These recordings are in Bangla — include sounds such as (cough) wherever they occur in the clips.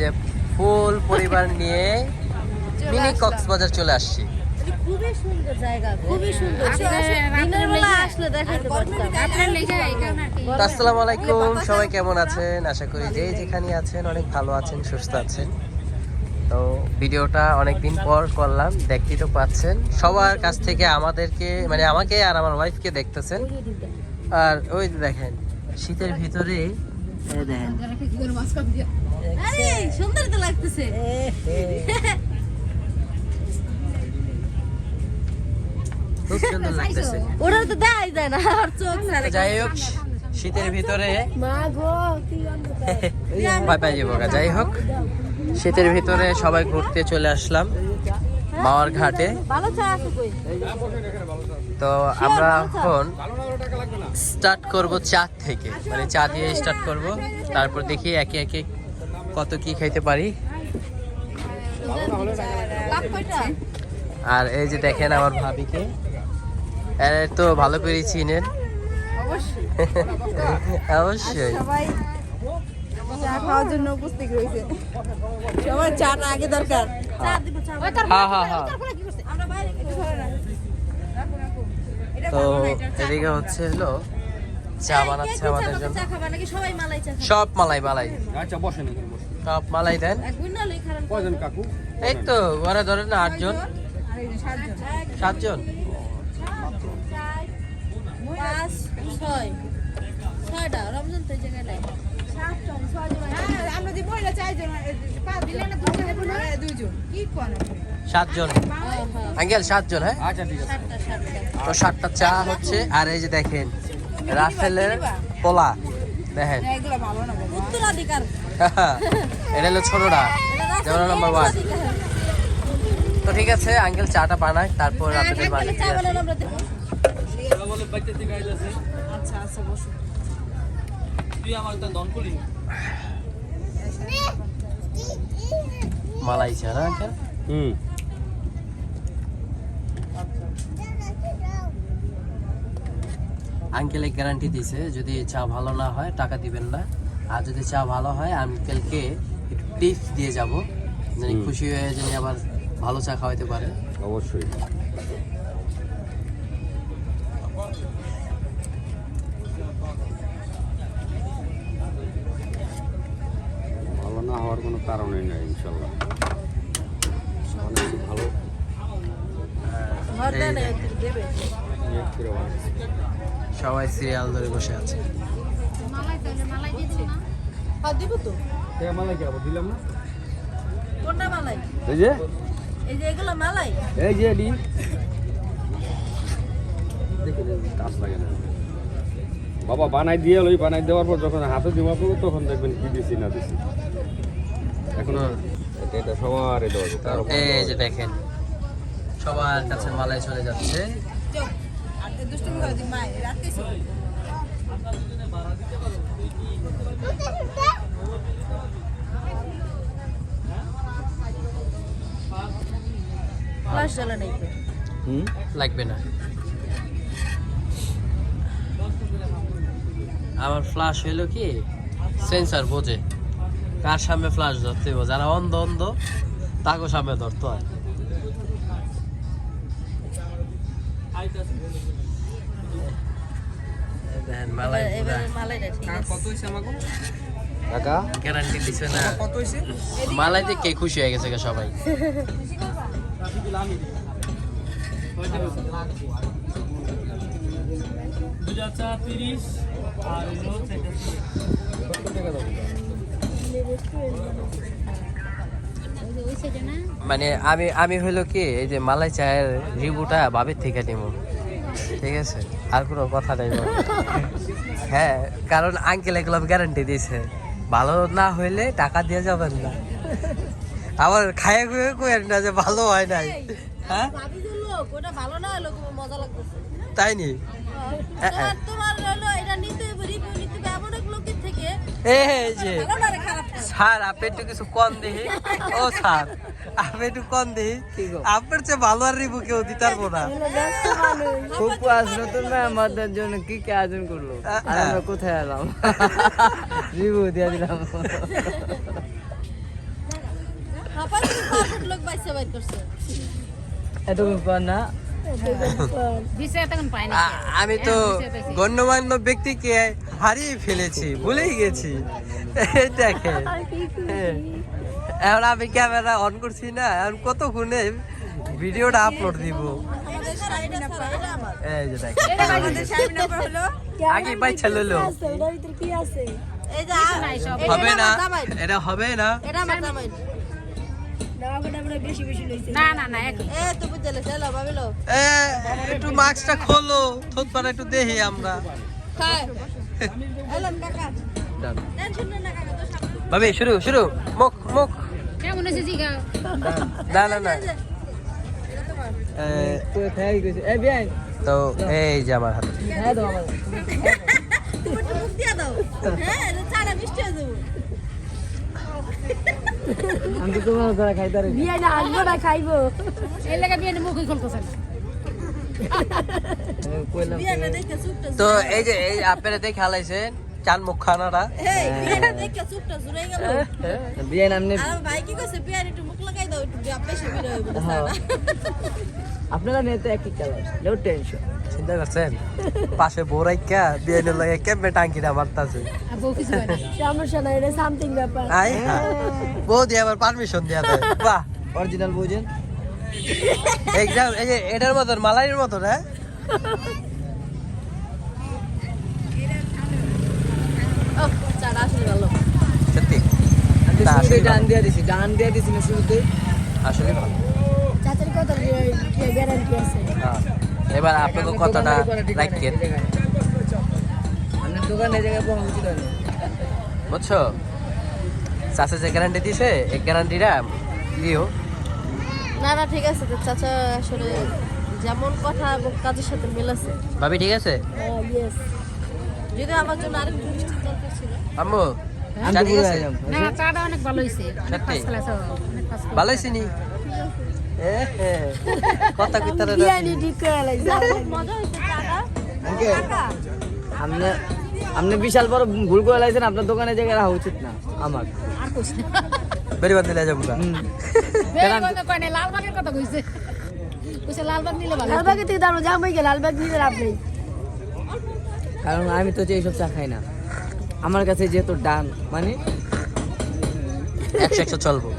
যে ফুল পরিবার নিয়ে মিনি কক্সবাজার চলে আসছি। খুবই সুন্দর জায়গা খুবই সুন্দর দিনের বেলা আসলে দেখাতে পারতাম। আপনার লেগে এই কারণে আর কি। তো আসসালামু আলাইকুম সবাই কেমন আছেন? আশা করি যে যেখানে আছেন অনেক ভালো আছেন সুস্থ আছেন। তো ভিডিওটা অনেক দিন পর করলাম দেখতেই তো পাচ্ছেন। সবার কাছ থেকে আমাদেরকে মানে আমাকে আর আমার ওয়াইফকে দেখতেছেন। আর ওই দেখেন শীতের ভিতরে দেখেন। আরে সুন্দর তো লাগতেছে। খুব সুন্দর লাগতেছে। ওরা তো দেখাই যায় না আর চোখ যাই হোক শীতের ভিতরে মা গো কি অন্ধকার। (laughs) যাই হোক। শীতের ভিতরে সবাই ঘুরতে চলে আসলাম মাওয়ার ঘাটে। তো আমরা এখন স্টার্ট করব চা থেকে। মানে চা দিয়ে স্টার্ট করব। তারপর দেখি একে একে কত কি খাইতে পারি। আর এই যে দেখেন আমার ভাবিকে। তো ভালো করে চিনেন। অবশ্যই। (laughs) চা খাওয়ার জন্য উপস্থিত রয়েছে সবার চাটা আগে দরকার। চা দিব চা আমরা বাইরে একটু ধরে রাখো। রাখো রাখো। এটা তো এদিকে হচ্ছে হলো চা বানাচ্ছে আমাদের জন্য। চা খাবা নাকি? সবাই মালাই চা খাবে। সব মালাই মালাই। আচ্ছা সব মালাই দেন। এক গুণ না লই খারাপ কয়জন কাকু? এই তো ঘরে ধরেন না আটজন। আর এই যে সাতজন। ছয়টা রমজান তো জায়গায় সাতজন। আঙ্কেল, সাতজন হ্যাঁ? তো চা হচ্ছে, আর এই দেখেন দেখেন। (laughs) তো ঠিক আছে, আঙ্কেল চাটা বানায়, তারপর আপনাদের আচ্ছা আচ্ছা মালাই চা না আঙ্কেল হুম। আঙ্কেলে গ্যারান্টি দিছে যদি চা ভালো না হয় টাকা দিবেন না। আর যদি চা ভালো হয় আঙ্কেলকে একটু টিপস দিয়ে যাব যিনি খুশি হয়ে যিনি আবার ভালো চা খাওয়াইতে পারে। অবশ্যই ভালো না হওয়ার কোনো কারণই নাই ইনশাল্লাহ। অনেক ভালো। সবাই সিরিয়াল ধরে বসে আছে। এই যে? এই যে এগুলো মালাই এই যে কাজ লাগে না। বাবা বানাই দিয়ে লই বানাই দেওয়ার পর যখন হাতে পড়বে তখন দেখবেন কি দিছি না দিছি। এখন এটা এটা সবার তার উপর এই যে দেখেন সবার কাছে মালাই চলে যাচ্ছে। লাগবে না। আমার ফ্লাশ হইল কি? সেন্সার বোঝে। কার সামনে ফ্লাশ ধরতে যারা অন্ধ অন্ধ তাকে সামনে ধরতে হয়। মালাইতে কে খুশি হয়ে গেছে গা সবাই? ওই সাইডে না মানে আমি আমি হইল কি এই যে মালাই চায়ের রিভিউটা বাবের থেকে নিব। ঠিক আছে? আর কোনো কথা নেই হ্যাঁ কারণ আঙ্কেল এগুলো গ্যারান্টি দিয়েছে। ভালো না হইলে টাকা দিয়ে যাবেন না। আবার খাইয়ে খুয়ে কইেন না যে ভালো হয় নাই। হ্যাঁ? তাই নি? এই যে। স্যার আপনি একটু কিছু কম দেখি। ও স্যার আমি একটু কম দিই আপনার চেয়ে ভালো আর রিবু কেউ দিতে পারব না। খুব আজ নতুন ভাই আমাদের জন্য কি কি আয়োজন করল? আর আমরা কোথায় এলাম? রিভিউ দিয়ে দিলাম। আমি তো গণ্যমান্য ব্যক্তিকে হারিয়ে ফেলেছি ভুলেই গেছি। এই দেখেন হ্যাঁ। এখন আমি ক্যামেরা অন করছি না এখন কতক্ষণে ভিডিওটা আপলোড দিব। এই যে দেখেন। আমাদের শাড়ি নাম্বার হলো। আগে লইলো। হবে না এটা হবে না। একটু মাস্কটা খোলো থোত একটু দেখি আমরা। খায় এলাম কাকা টেনশন না কাকা তো সামনে ভাবি শুরু শুরু। মুখ মুখ। কেমন হয়েছে জিগা? না না না এই যে, এটা তো এই যে আমার হাতে। হ্যাঁ হ্যাঁ আমি তো তোমার দ্বারা খাইতে পারি এই তো যে এই আপনারা দেখে হালাইছেন। চান মুখ খানাটা বিয়া। আপনারা মেয়েতে একই কালার নো টেনশন চিন্তা করছেন? পাশে বোরাইকা বিয়ানের লাগে কেমনে টাঙ্কিটা মারতাছে? আই বউ দিয়ে আবার পারমিশন দিয়া দেয় বাহ অরিজিনাল বুঝেন এই যে এটার মতন মালাইয়ের মতন হ্যাঁ ও চাটা আসলে ভালো সত্যি শুরুতে ডান ভালো। দিয়ে দিছি ডান দিয়ে দিছি না শুরুতে আসলে ভালো। হ্যাঁ। এবার আপনাকে কথাটা রাখেন আপনার দোকান জায়গায় বুঝছ? চাষে যে গ্যারান্টি দিছে এই গ্যারান্টিটা দিও না না ঠিক আছে তো চাচা আসলে যেমন কথা কাজের সাথে মিল আছে। ভাবি ঠিক আছে? যদি আমার জন্য আরেকটু মিষ্টি দরকার ছিল। আম্মু আমি চা তো ঠিক বুঝে আছে? গেলাম না না, চাটা অনেক ভালো হয়েছে সত্যি? ফার্স্ট ক্লাস অনেক ফার্স্ট ভালো হয়েছে নি? এ হে, কথা কইতারে না। মজা হয়েছে চাটা। আঙ্কেল আপনি বিশাল বড় ভুল করে লাগছেন আপনার দোকানে জায়গায় রাখা উচিত না আমার। আর কইছ না। বেরি বান্ধে যাব হুম। বের কথা লালবাগের কথা কইছে। কইছে লালবাগ নিলে ভালো কারণ আমি তো যে এইসব চা খাই না। আমার কাছে যেহেতু ডান মানে? একশো একশো চলবো।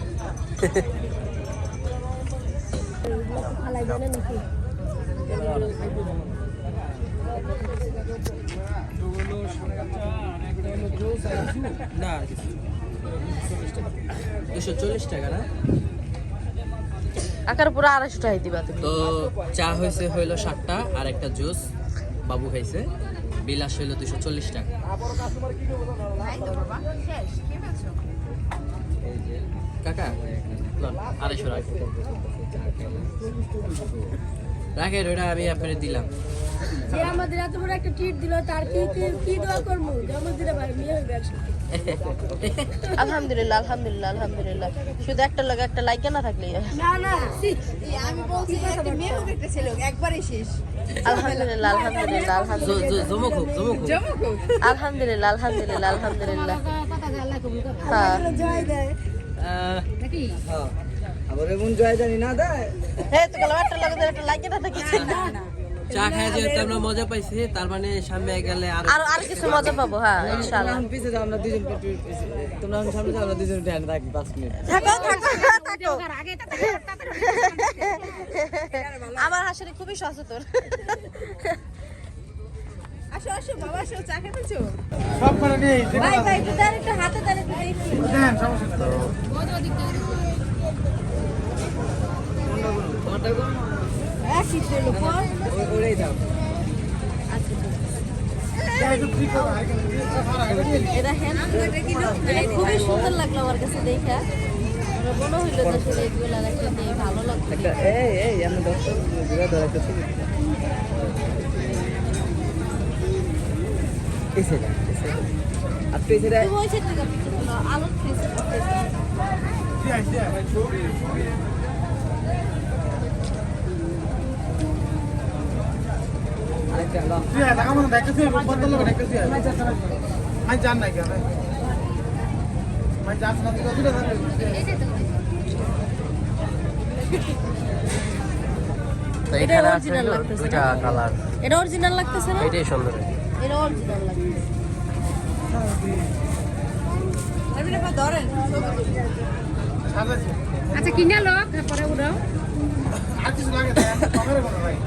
দুশো চল্লিশ টাকা না? আকার পুরো আড়াইশো টাকা দিবা তো চা হয়েছে হইল ষাটটা আর একটা জুস। বাবু খাইছে। বিলাস হইল দুশো চল্লিশ টাকা। কাকা? আড়াইশো আমি আপনার দিলাম। যে আমাদের এত বড় একটা ট্রিট দিল তার কি কি কি দোয়া করব? ভাই মেয়ে হইবে একসাথে। আলহামদুলিল্লাহ আলহামদুলিল্লাহ আলহামদুলিল্লাহ। শুধু একটা লোক একটা লাইক না থাকলেই হয়। না না আমি বলছি একটা মেয়ে হোক একটা ছেলে হোক একবারই শেষ। আলহামদুলিল্লাহ আলহামদুলিল্লাহ আলহামদুলিল্লাহ। জমক হোক জমক হোক। আলহামদুলিল্লাহ আলহামদুলিল্লাহ আলহামদুলিল্লাহ। হ্যাঁ। জয় দেয়। নাকি? হ্যাঁ। আবার এমন জয় জানি না দেয়। এই তো একটা লোক একটা লাইক না থাকি। চা খাই যেহেতু আমরা মজা পাইছি তার মানে সামনে গেলে আর আর আর কিছু মজা পাবো হ্যাঁ ইনশাআল্লাহ। পিছে যাও আমরা দুজন তোমরা এখন সামনে যাও আমরা দুজন ধ্যান রাখি পাঁচ মিনিট। থাকো থাকো থাকো। আমার হাসিরে খুবই সচেতন। আসো আসো বাবা আসো চা খেতেছো ভাই ভাই একটু দাঁড়া একটু হাতে দাঁড়া একটু দেখি। ওটাই দাও এটা হ্যান্ড খুবই সুন্দর লাগল আমার কাছে দেখা। আমার মনে হইল যে আসলে এগুলো একটা দিয়ে ভালো লাগবে একটা এই এই আমি দর্শক ধরে এসে আর তুই সেটা আলোর এটা আছে লাগতেছে না? কালার এটা অরিজিনাল লাগতেছে না এটাই সুন্দর এটা অরিজিনাল লাগতেছে আচ্ছা কিনে লো পরে উড়াও লাল হ্যাঁ হ্যাঁ না,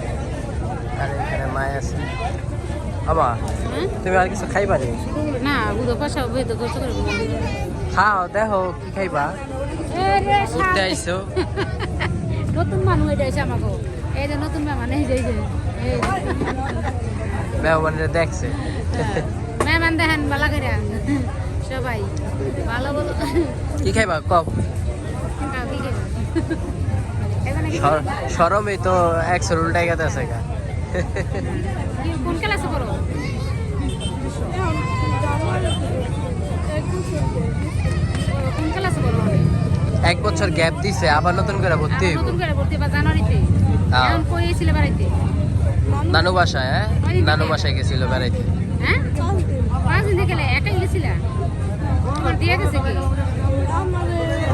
মায় আছে। আমা তুমি আর কিছু খাইবা নি না বুধ কষা হবে তো কষ্ট করে খাও দেখো কি খাইবা? ঘুরতে (laughs) নতুন মানুষ আমাকে। এই যে নতুন মেহমান এই যে এই যে। এই মেহমানরা দেখছে। মেহমান দেখেন ভালো করে সবাই ভালো ভালো। কি খাইবা? কপ সরমই তো একশো উল্টাই গেছে আছে গা। কোন ক্লাসে পড়ো? কোন ক্লাসে পড়ো? এক বছর গ্যাপ দিছে আবার নতুন করে ভর্তি নতুন করে ভর্তি বা জানুয়ারিতে। এখন কই ছিল বাড়িতে? নানু বাসায় হ্যাঁ? নানু বাসায় গেছিল বেড়াইতে হ্যাঁ? পাঁচ দিন থেকে একাই গেছিল? তোমার দিয়ে গেছে কি?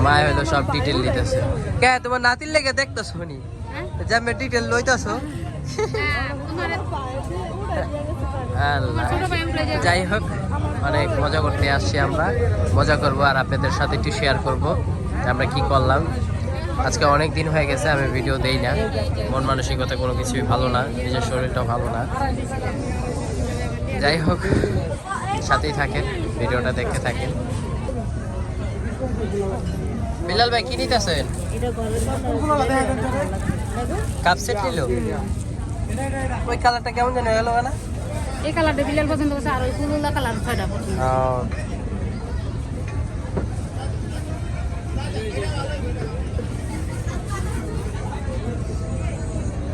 মায় হইল সব ডিটেল দিতেছে কে তোমার নাতির লেগে দেখতেছো নি? হ্যাঁ? যে আমি ডিটেল লইতাছো। হ্যাঁ, তোমার আল্লাহ ছোট ভাই উঠে যাবে যাই হোক অনেক মজা করতে আসছি আমরা। মজা করব আর আপনাদের সাথে একটু শেয়ার করব যে আমরা কি করলাম। আজকে অনেক দিন হয়ে গেছে আমি ভিডিও দেই না। মন মানসিকতা কোনো কিছুই ভালো না নিজের শরীরটাও ভালো না। যাই হোক সাথেই থাকেন ভিডিওটা দেখতে থাকেন। বিলাল ভাই কি নিতেছেন? কাপ সেট নিল? ওই কালারটা কেমন যেন হলো না এই কালারটা বিলাল পছন্দ করছে আর ওই কুলুলা কালার ছয়টা পছন্দ। ও,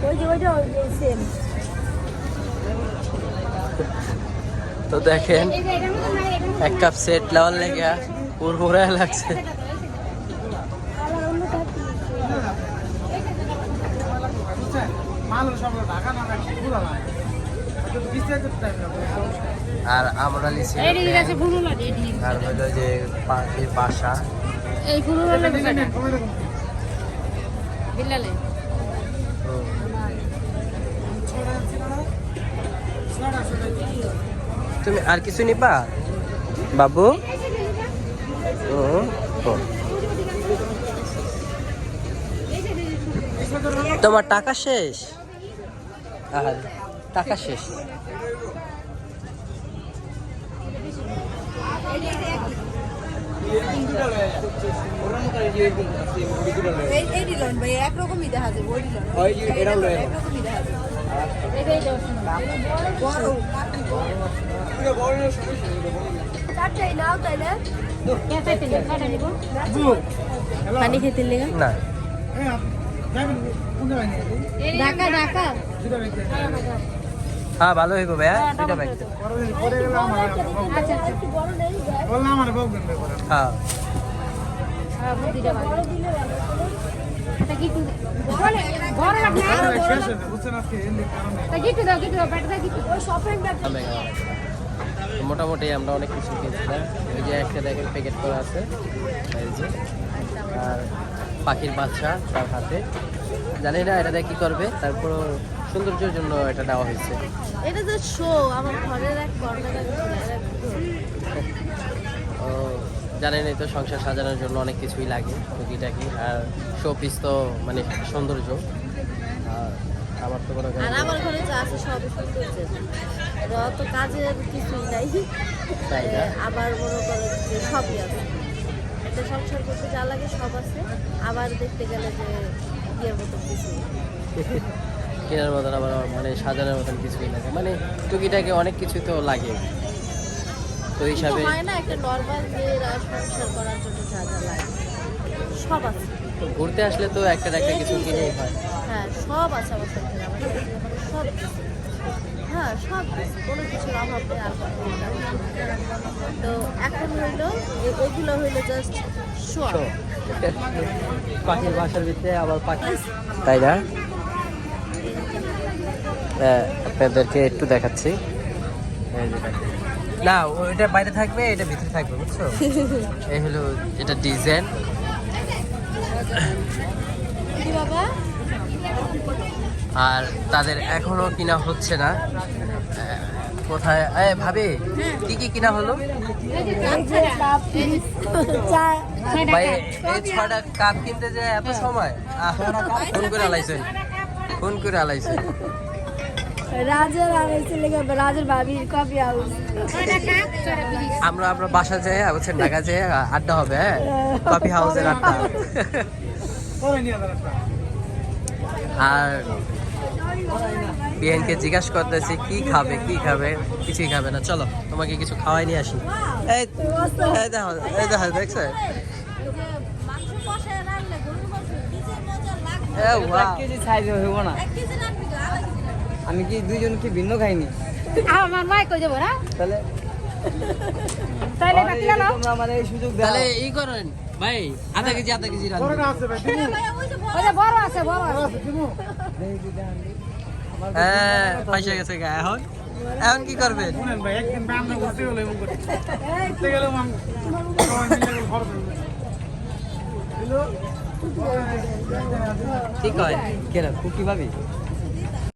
ওই যে ওইটা সেম তো দেখেন এই যে এটার মধ্যে নাই এটার মধ্যে এক কাপ সেট নেওয়ার লেগে উড়মুড়ায় লাগছে। আর আমরা আর হলো যে পাখির বাসা। এই বিলালে তুমি আর কিছু নিবা? বাবু। তোমার টাকা শেষ? আর টাকা শেষ। এই এই ভাই একরকমই দেখা যাবে একরকমই দেখা পানি খেতে লেগে না। ঢাকা ঢাকা হ্যাঁ ভালো হইব ভাইয়া দুইটা ব্যাগ। হ্যাঁ হ্যাঁ। শপিং ব্যাগ তো মোটামুটি আমরা অনেক কিছু কিনছিলাম। এই যে একটা দেখেন প্যাকেট করা আছে। আর পাখির বাচ্চা তার হাতে। জানি না এটা দিয়ে কি করবে তারপর সৌন্দর্যের জন্য এটা দেওয়া হয়েছে। এটা তো শো আমার ঘরের এক ও জানেনই তো সংসার সাজানোর জন্য অনেক কিছুই লাগে টুকিটাকি আর শো পিস তো মানে সৌন্দর্য। আমার তো কোনো আর আমার ঘরে যা আছে সবই সৌন্দর্যের অত কাজের কিছুই নাই। তাই না? আবার মনে করো যে সবই আছে। একটা সংসার করতে যা লাগে সব আছে। আবার দেখতে গেলে যে বিয়ের মতো কিছু। (laughs) কেনার মতন আবার মানে সাজানোর মতন কিছুই লাগে। মানে টুকিটাকে অনেক কিছু তো লাগে। তো হিসাবে না একটা নর্মাল মেয়েরা সংসার করার জন্য যা যা লাগে। সব আছে। ঘুরতে আসলে তো একটা একটা কিছু কিনেই হয়। হ্যাঁ সব আছে আমার মানে সব হ্যাঁ সব কোনো কিছুর অভাব নেই আর। তো এখন হইল এগুলো হইল জাস্ট শো পাখির বাসার ভিতরে আবার পাখি। তাই না? আপনাদেরকে একটু দেখাচ্ছি। না ওইটা বাইরে থাকবে এটা ভিতরে থাকবে বুঝছ? (laughs) এই হলো এটা ডিজাইন। আর তাদের এখনও কিনা হচ্ছে না। কোথায়? এ ভাবি কি কি কিনা হলো? ভাই এই ছটা কাপ কিনতে যে এত সময়? ফোন করে আলাইছেন ফোন করে আলাইছেন রাজের লেগে রাজের হাউস। আমরা আমরা বাসা যাই বুঝছেন ঢাকা যাই আড্ডা হবে হ্যাঁ? কফি হাউসের আড্ডা আর বিএনকে জিজ্ঞাসা করতেছি কি খাবে কি খাবে? কিছুই খাবে না। চলো তোমাকে কিছু খাওয়াই নিয়ে আসি। এই এই দেখো এই দেখো দেখছ! কেজি সাইজ হইব না এক কেজি রাখবি তো আধা কেজি রাখবি। আমি কি দুইজন কি ভিন্ন খাইনি? আমার মাই কই যাব না? তাহলে তাইলে কাটি গেল তোমরা আমার এই সুযোগ দাও। তাহলে ই করেন। ভাই আধা কেজি আধা কেজি রাখবেন আরে ভাইয়া, ওই যে বড় ওই যে বড় আছে। বড় আছে হ্যাঁ পয়সা গেছে গা এখন? এখন কি করবেন? কি কয়? কেন কুকি ভাবি?